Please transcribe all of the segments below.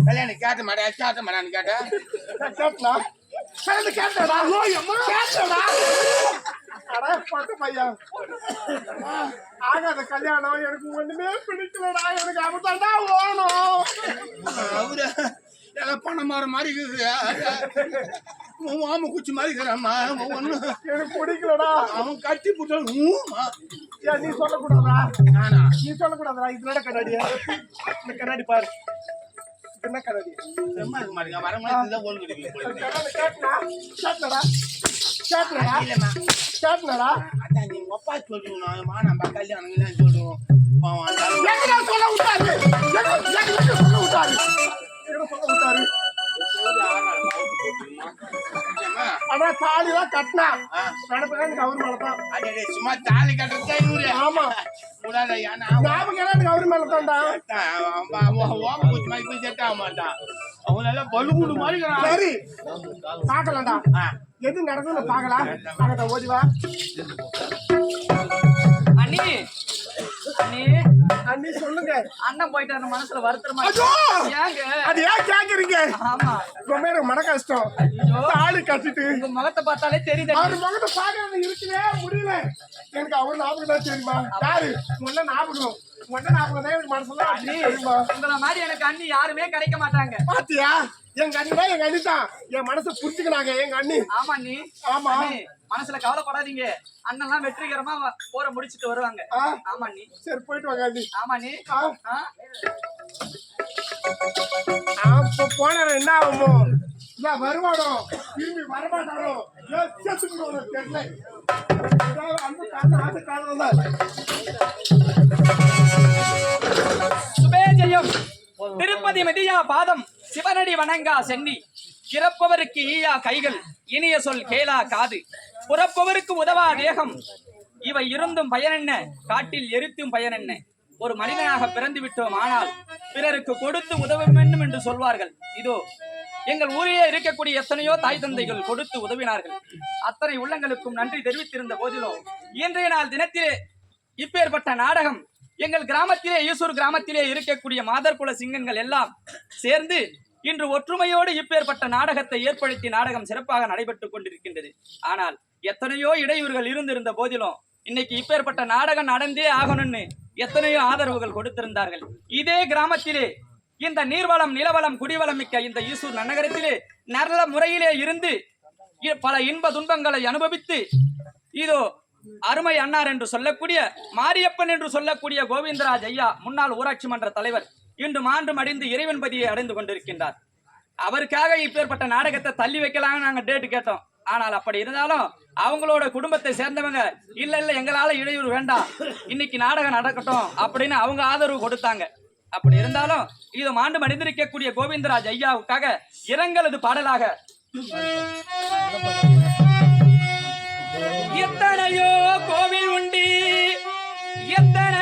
கல்யாணம் கேட்ட மாட்டேன் கேட்ட மாட்டான்னு கேட்டேன் நான் கேட்கலா. கல்யாணம் கேட்கலடா. ஆகாத கல்யாணம் எனக்கு ஒண்ணுமே பிடிக்கலடா எனக்கு அவதாண்டா ஓணும் அவரு பணம் மாற மாதிரி இருக்குது. மாம குச்சி மாதிரி இருக்கிறாம்மா எனக்கு பிடிக்கலடா. அவன் கட்டி போட்டாலும் ஊமா நீ சொல்லக்கூடாதா நானா? நீ சொல்லக்கூடாதா இது என்ன கண்ணாடி? இந்த கண்ணாடி பாரு. என்ன கண்ணாடி? செம்மா இருக்க மாட்டேங்க வர மாதிரி ஓல் கேட்டனா கேட்டனடா கேட்டனடா இல்லம்மா. கேட்டனடா அதான் நீ உங்க அப்பா சொல்லுவோம் மா நம்ம கல்யாணம் சொல்லுவோம் ஆனா தாலி தான் கட்டினா எனக்கு அவர் மேல தான் சும்மா தாலி கட்டுறதா இவரு. ஆமா. எல்லாம் எனக்கு அவர் மேல தான்டா மாதிரி போய் செட் ஆக மாட்டான் அவன் நல்லா பலுகுடு மாதிரி. சரி பாக்கலாம்டா எது நடக்குதுன்னு பாக்கலாம் பாக்கட்டா ஓடி வா. அண்ணி அண்ணி. அண்ணி சொல்லுங்க. அண்ணன் போயிட்டாரு மனசுல வருத்தமா! ஏங்க? அது ஏன் கேக்குறீங்க? ஆமா. ரொம்ப எனக்கு மன கஷ்டம். தாலி கட்டிட்டு உங்க முகத்தை பார்த்தாலே தெரியுது. அவர் முகத்தை பாக்குறது இருக்கவே முடியல. எனக்கு அவர் ஞாபகம் தான் தெரியுமா? யாரு? முன்ன ஞாபகம். முன்ன ஞாபகம் தான் எனக்கு மனசுல அண்ணி உங்கள மாதிரி எனக்கு அண்ணி யாருமே கிடைக்க மாட்டாங்க. பாத்தியா? எங்க அண்ணி தான் எங்க அண்ணி தான். என் மனசை புரிஞ்சுக்கினாங்க எங்க அண்ணி. ஆமா அண்ணி. ஆமா. அண்ணி மனசுல கவலைப்படாதீங்க. அண்ணன்லாம் வெற்றிகரமா வ- போற முடிச்சிட்டு வருவாங்க. ஆமா அண்ணி சரி போயிட்டு வாங்க ஆமா? அப்ப போன என்ன ஆகுமோ? இல்ல வருவானோ? திரும்பி வரமாட்டானோ? தெரியல. ஏதாவது அன்பு காரணம் ஆசை காரணம் தான். சுபே ஜெயம். திருப்பதி மெதியா பாதம். சிவனடி வணங்கா சென்னி. இறப்பவருக்கு ஈயா கைகள். இனிய சொல் கேளா காது. புறப்பவருக்கு உதவா தேகம். இவை இருந்தும் பயனென்ன? காட்டில் எரித்தும் பயனென்ன? ஒரு மனிதனாக பிறந்து விட்டோம் ஆனால் பிறருக்கு கொடுத்து உதவ வேண்டும் என்று சொல்வார்கள். இதோ எங்கள் ஊரிலே இருக்கக்கூடிய எத்தனையோ தாய் தந்தைகள் கொடுத்து உதவினார்கள். அத்தனை உள்ளங்களுக்கும் நன்றி தெரிவித்திருந்த போதிலும் இன்றைய நாள் தினத்திலே இப்பேற்பட்ட நாடகம் எங்கள் கிராமத்திலே ஈசூர் கிராமத்திலே இருக்கக்கூடிய மாதர் குல சிங்கங்கள் எல்லாம் சேர்ந்து இன்று ஒற்றுமையோடு இப்பேற்பட்ட நாடகத்தை ஏற்படுத்தி நாடகம் சிறப்பாக நடைபெற்றுக் கொண்டிருக்கின்றது. ஆனால் எத்தனையோ இடையூறுகள் இருந்திருந்த போதிலும் இன்னைக்கு இப்பேற்பட்ட நாடகம் நடந்தே ஆகணும்னு எத்தனையோ ஆதரவுகள் கொடுத்திருந்தார்கள். இதே கிராமத்திலே இந்த நீர்வளம் நிலவளம் குடிவளம் மிக்க இந்த ஈசூர் நன்னகரத்திலே நல்ல முறையிலே இருந்து பல இன்ப துன்பங்களை அனுபவித்து இதோ அருமை அன்னார் என்று சொல்லக்கூடிய மாரியப்பன் என்று சொல்லக்கூடிய கோவிந்தராஜ் ஐயா முன்னாள் ஊராட்சி மன்ற தலைவர் இன்று மாண்டு மடிந்து இறைவன் பதியை அடைந்து கொண்டிருக்கின்றார். அவருக்காக இப்பேற்பட்ட நாடகத்தை தள்ளி வைக்கலாம்னு நாங்க டேட் கேட்டோம். ஆனால் அப்படி இருந்தாலும் அவங்களோட குடும்பத்தை சேர்ந்தவங்க இல்ல இல்ல எங்களால இடையூறு வேண்டாம். இன்னைக்கு நாடகம் நடக்கட்டும் அப்படின்னு அவங்க ஆதரவு கொடுத்தாங்க. அப்படி இருந்தாலும் இது மாண்டு மடிந்திருக்கக்கூடிய கோவிந்தராஜ் ஐயாவுக்காக இரங்கலது பாடலாக. எத்தனையோ கோவில் உண்டு எத்தனை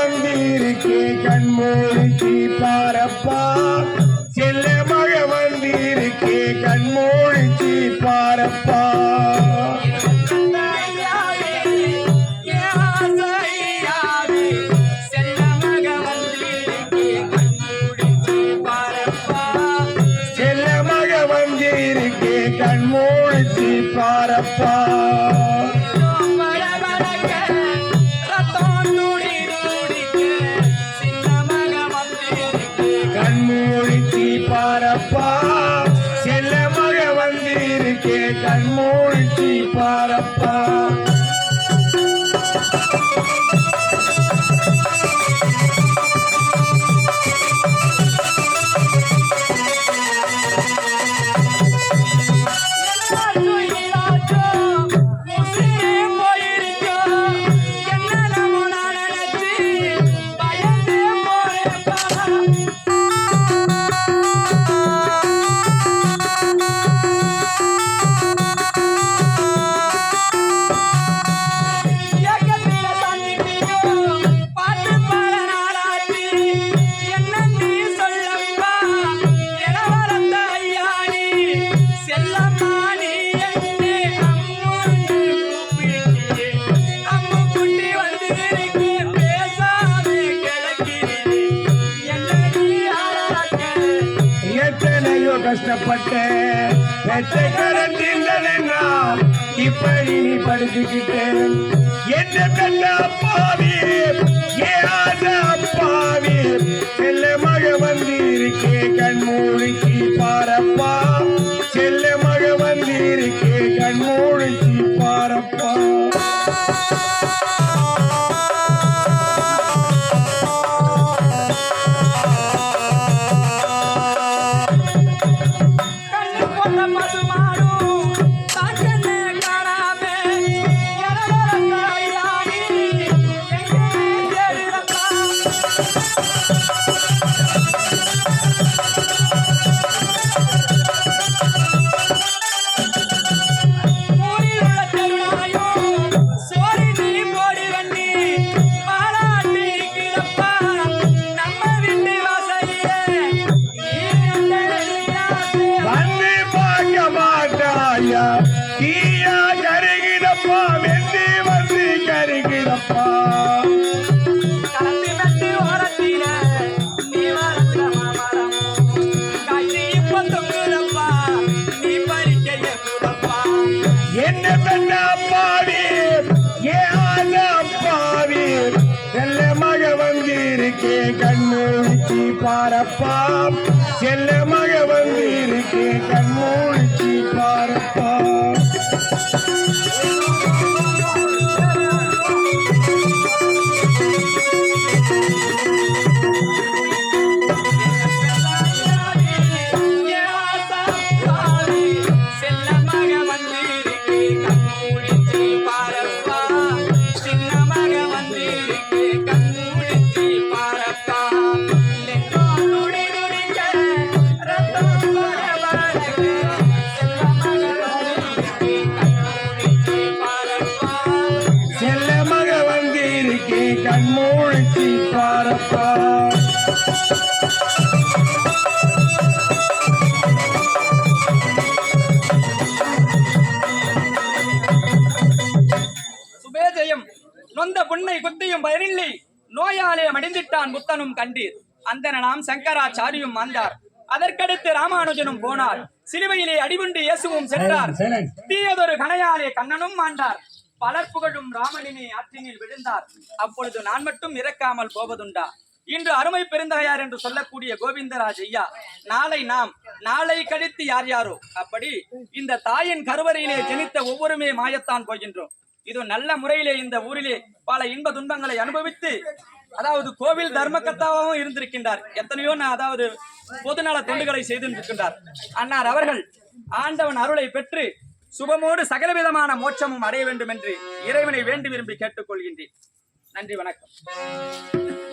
வந்திருக்கே கண்மூடிக்கு பார. வெச்சக்கரன் இல்லைன்னா இப்படி நீ படுத்துக்கிட்டேன். என்ன பெண்ண அப்பாவி yeah. கண்மூழ்ச்சி பாரப்பா. செல்ல மழை வந்திருக்கு கண்மூழ்ச்சி பாரப்பா. புண்ணை குத்தியும் பயனில்லை. நோயாலே மடிந்திட்டான் புத்தனும் கண்டீர். அந்தனாம் சங்கராச்சாரியும் ஆண்டார் அதற்கடுத்து ராமானுஜனும் போனார். சிலுவையிலே அடிபுண்டு இயேசுவும் சென்றார். தீயதொரு கணையாலே கண்ணனும் ஆண்டார் பலர் புகழும் ராமனினை ஆற்றினில் விழுந்தார். அப்பொழுது நான் மட்டும் இறக்காமல் போவதுண்டா? இன்று அருமை பெருந்தகையார் என்று சொல்லக்கூடிய கோவிந்தராஜ் ஐயா நாளை நாம் நாளை கழித்து யார் யாரோ? அப்படி இந்த தாயின் கருவறையிலே ஜனித்த ஒவ்வொருமே மாயத்தான் போகின்றோம். இது நல்ல முறையிலே இந்த ஊரிலே பல இன்ப துன்பங்களை அனுபவித்து அதாவது கோவில் தர்மக்கத்தாவும் இருந்திருக்கின்றார். எத்தனையோ நான் அதாவது பொதுநல தொண்டுகளை செய்திருக்கின்றார். அன்னார் அவர்கள் ஆண்டவன் அருளை பெற்று சுபமோடு சகலவிதமான மோட்சமும் அடைய வேண்டும் என்று இறைவனை வேண்டி விரும்பி கேட்டுக்கொள்கின்றேன். நன்றி வணக்கம்.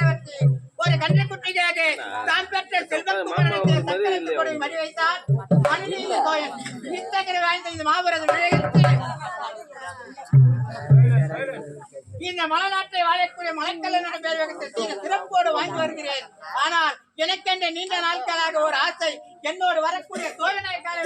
சக்கரவர்த்தி ஒரு கன்றுக்குட்டியாக தான் பெற்ற செல்வக்குமரனுக்கு சக்கரத்து கொடி மடி வைத்தார் மணிநீல கோயல் இத்தகர வாய்ந்த இந்த மாபெரும் விளையத்தில் இந்த மலைநாட்டை வாழக்கூடிய மலைக்கல்லனோட பேர் வகத்தை சிறப்போடு வாங்கி வருகிறேன். ஆனால் எனக்கென்ற நீண்ட நாட்களாக ஒரு ஆசை என்னோடு வரக்கூடிய தோழனாய் கால